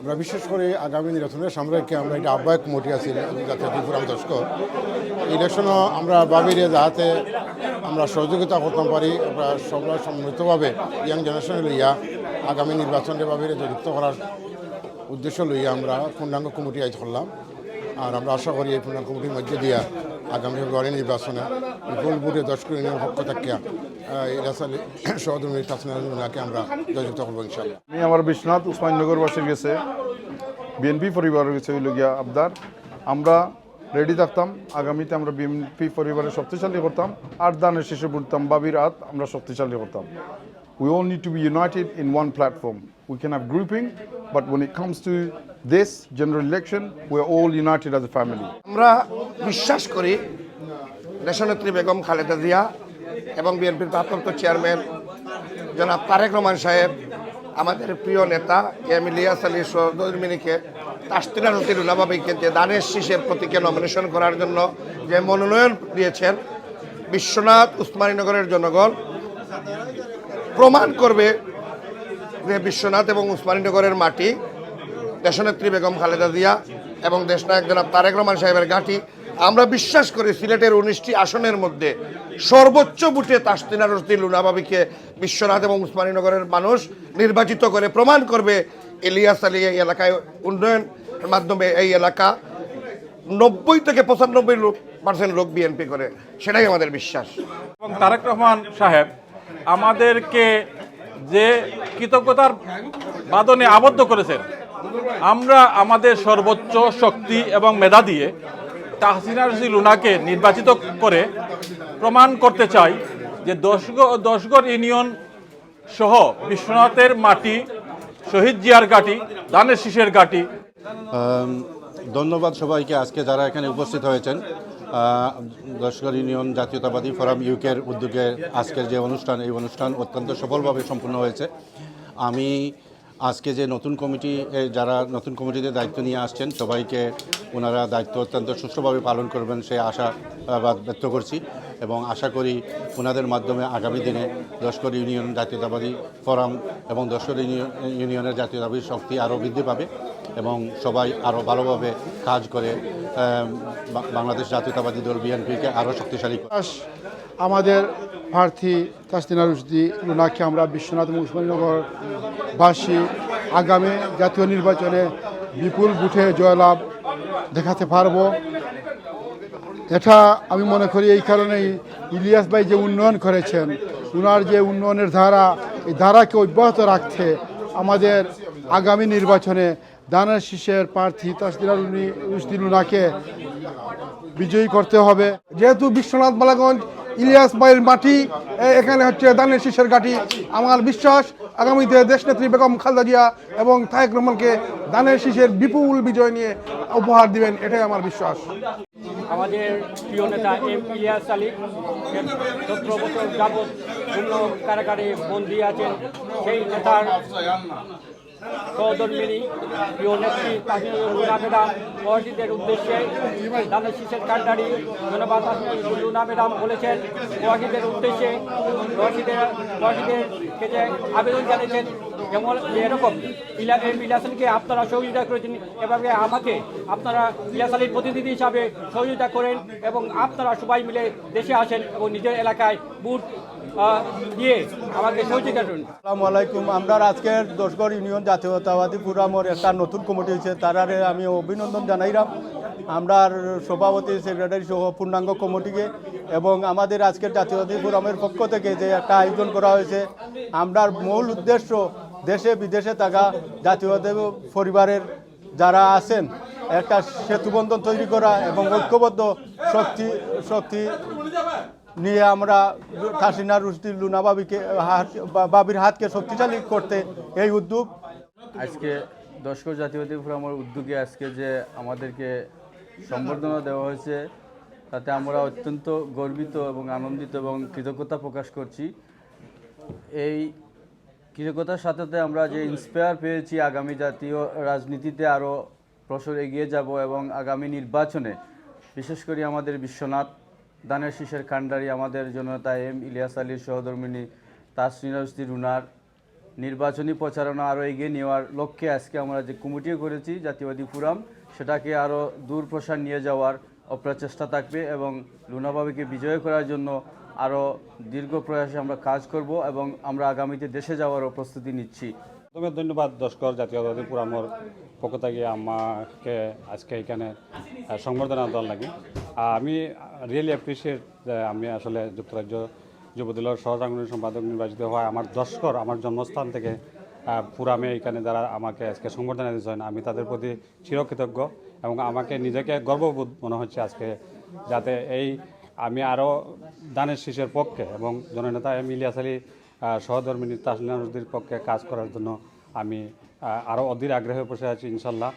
আমরা বিশেষ করে আগামী নির্বাচনের সামরাজ্যকে আমরা এটা আহ্বায়ক কমিটি আছি, জাতীয় ত্রিপুরা দর্শক ইলেকশনও আমরা ভাবিরে যাতে আমরা সহযোগিতা করতে পারি, আমরা সবাই সম্মিলিতভাবে ইয়াং জেনারেশন লইয়া আগামী নির্বাচনে ভাবিরে যুক্ত করার উদ্দেশ্য লইয়া আমরা পূর্ণাঙ্গ কমিটি আজ করলাম। আর আমরা আশা করি এই পূর্ণাঙ্গ কমিটির মধ্যে দিয়া আগামী ফেব্রুয়ারি নির্বাচনে বিপুল বুটে দশ কোটি ইউনিয়ন পক্ষ সহধর্মী তাসনাকে আমরা জয়যুক্ত করব ইনশাল্লাহ আমি আমার বিশ্বনাথ উসমাননগরবাসীর গেছে বিএনপি পরিবারের গেছে হইল গিয়া আবদার। আমরা রেডি থাকতাম, আগামীতে আমরা বিএনপি পরিবারের শক্তিশালী করতাম আর দানের শেষে বুঝতাম বাবির হাত, আমরা শক্তিশালী করতাম We all need to be united in one platform. We can have grouping, but when it comes to this general election, we're all united as a family. আমরা বিশ্বাস করি দেশনেত্রী বেগম খালেদা জিয়া এবং বিএনপির ভারপ্রাপ্ত চেয়ারম্যান জনাব তারেক রহমান সাহেব আমাদের প্রিয় নেতা এম ইলিয়াস আলী সৌদরমিনীকে তাস্তিনা রতি রুলাবাবিকে যে দানের শীষের প্রতীকে নমিনেশন করার জন্য যে মনোনয়ন দিয়েছেন বিশ্বনাথ উসমানীনগরের জনগণ প্রমাণ করবে যে বিশ্বনাথ এবং উসমানীনগরের মাটি, দেশনেত্রী বেগম খালেদা জিয়া এবং দেশনায়ক জনাব তারেক রহমান সাহেবের ঘাঁটি। আমরা বিশ্বাস করি সিলেটের উনিশটি আসনের মধ্যে সর্বোচ্চ বুটে তাসতিনা রসদি লুনাবাবিকে বিশ্বনাথ এবং উসমানীনগরের মানুষ নির্বাচিত করে প্রমাণ করবে ইলিয়াস আলী এই এলাকায় উন্নয়নের মাধ্যমে এই এলাকা। নব্বই থেকে পঁচানব্বই পার্সেন্ট লোক বিএনপি করে। সেটাই আমাদের বিশ্বাস। এবং তারেক রহমান সাহেব আমাদেরকে যে কৃতজ্ঞতার বাদনে আবদ্ধ করেছেন, আমরা আমাদের সর্বোচ্চ শক্তি এবং মেধা দিয়ে তাহসিনা রশি লুনাকে নির্বাচিত করে প্রমাণ করতে চাই যে দশগড় দশগড় ইউনিয়ন সহ বিশ্বনাথের মাটি, শহীদ জিয়ার ঘাটি দানের শীষের ঘাটি। ধন্যবাদ সবাইকে আজকে যারা এখানে উপস্থিত হয়েছেন। দশগড় ইউনিয়ন জাতীয়তাবাদী ফোরাম ইউকের উদ্যোগে আজকের যে অনুষ্ঠান, এই অনুষ্ঠান অত্যন্ত সফলভাবে সম্পূর্ণ হয়েছে। আমি আজকে যে নতুন কমিটি যারা নতুন কমিটিতে দায়িত্ব নিয়ে আসছেন, সবাইকে ওনারা দায়িত্ব অত্যন্ত সুষ্ঠুভাবে পালন করবেন সে আশা ব্যক্ত করছি এবং আশা করি ওনাদের মাধ্যমে আগামী দিনে দশকর ইউনিয়ন জাতীয়তাবাদী ফোরাম এবং দশকর ইউনিয়নের জাতীয়তাবাদী শক্তি আরও বৃদ্ধি পাবে এবং সবাই আরও ভালোভাবে কাজ করে বাংলাদেশ জাতীয়তাবাদী দল বিএনপিকে আরও শক্তিশালী আমাদের প্রার্থী তাসদিনা রুশদি লুনাকে আমরা বিশ্বনাথ এবং উসমানীনগর বাসী আগামী জাতীয় নির্বাচনে বিপুল বুথে জয়লাভ দেখাতে পারব। এটা আমি মনে করি এই কারণেই ইলিয়াস ভাই যে উন্নয়ন করেছেন, উনার যে উন্নয়নের ধারা, এই ধারাকে অব্যাহত রাখতে আমাদের আগামী নির্বাচনে দানের শীষের প্রার্থী তাসদিনা রুশদি লুনাকে বিজয়ী করতে হবে। যেহেতু বিশ্বনাথ বালাগঞ্জ ইলিয়াস বাইয়ের মাটি এখানে হচ্ছে দানের শীষের ঘাটি। আমার বিশ্বাস, আগামীতে দেশনেত্রী বেগম খালদা জিয়া এবং তায়েক রহমানকে দানের শীষের বিপুল বিজয় নিয়ে উপহার দিবেন, এটাই আমার বিশ্বাস। আমাদের প্রিয় নেতা এম ইলিয়াস আলী সতেরো বছর যাবৎ পূর্ণ কারাগারে বন্দী আছেন। সেই নেতার সহধর্মিনী, প্রিয় নেত্রী তাহিনুল্লাহ ম্যাডাম উদ্দেশ্যে দানের শীষের কান্ডারি ধন্যবাদ তাহিনুল্লাহ ম্যাডাম বলেছেন। ওয়াসিদের উদ্দেশ্যে ওয়াসিদের ওয়াসিদেরকে যে আবেদন জানিয়েছেন। যেমন এরকম এম আপনারা সহযোগিতা করেছেন এভাবে আমাকে আপনারা ইলিয়াস প্রতিনিধি হিসাবে সহযোগিতা করেন এবং আপনারা সবাই মিলে দেশে আসেন এবং নিজের এলাকায় বুট দিয়ে আমাকে সহযোগিতা করুন। আসসালামু আলাইকুম। আমরা আজকের দশগড় ইউনিয়ন জাতীয়তাবাদী ফোরামের একটা নতুন কমিটি হয়েছে। তারারে আমি অভিনন্দন জানাইলাম। আমরা সভাপতি, সেক্রেটারি সহ পূর্ণাঙ্গ কমিটিকে এবং আমাদের আজকের জাতীয়তাবাদী ফোরামের পক্ষ থেকে যে একটা আয়োজন করা হয়েছে, আমরার মূল উদ্দেশ্য দেশে, বিদেশে থাকা জাতীয়তাবাদী পরিবারের যারা আছেন, একটা সেতুবন্ধন তৈরি করা এবং ঐক্যবদ্ধ শক্তি শক্তি নিয়ে আমরা কাশিনা রুশদি, লুনা বাবিকে বাবির হাতকে শক্তিশালী করতে এই উদ্যোগ। আজকে দশকর জাতীয়তাবাদী ফোরামের উদ্যোগে আজকে যে আমাদেরকে সম্বর্ধনা দেওয়া হয়েছে, তাতে আমরা অত্যন্ত গর্বিত এবং আনন্দিত এবং কৃতজ্ঞতা প্রকাশ করছি। এই কৃতজ্ঞতার সাথে আমরা যে ইন্সপায়ার পেয়েছি আগামী জাতীয় রাজনীতিতে আরও প্রসর এগিয়ে যাব এবং আগামী নির্বাচনে, বিশেষ করে আমাদের বিশ্বনাথ দানের শীষের খান্ডারি আমাদের জনতা এম, ইলিয়াস আলীর সহধর্মিনী তাসরিনা রুনার নির্বাচনী প্রচারণা আরও এগিয়ে নেওয়ার লক্ষ্যে আজকে আমরা যে কমিটিও করেছি, জাতীয়বাদী ফোরাম, সেটাকে আরও দূর প্রসার নিয়ে যাওয়ার অপ্রচেষ্টা থাকবে এবং লুনাবাবিকে বিজয় করার জন্য আরও দীর্ঘ প্রয়াসে আমরা কাজ করব এবং আমরা আগামীতে দেশে যাওয়ারও প্রস্তুতি নিচ্ছি। প্রথমে ধন্যবাদ দশকর জাতীয়তাবাদী পুরামর পক্ষ থেকে আমাকে আজকে এখানে সংবর্ধনা দেওয়ার লাগে। আমি রিয়েলি অ্যাপ্রিসিয়েট আমি আসলে যুক্তরাজ্য যুবদলের সহসাংগঠনিক সম্পাদক নির্বাচিত হওয়ায় আমার দশকর, আমার জন্মস্থান থেকে পুরামে এখানে যারা আমাকে আজকে সংবর্ধনা দিয়েছেন, আমি তাদের প্রতি চিরকৃতজ্ঞ এবং আমাকে নিজেকে গর্ববোধ মনে হচ্ছে আজকে যাতে এই আমি আরও দানের শীষের পক্ষে এবং জননেতা এম ইলিয়াস আলী সহধর্মী সহধর্মিনী তাসলিনা নদীর পক্ষে কাজ করার জন্য আমি আরও অধীর আগ্রহে বসে আছি ইনশাল্লাহ।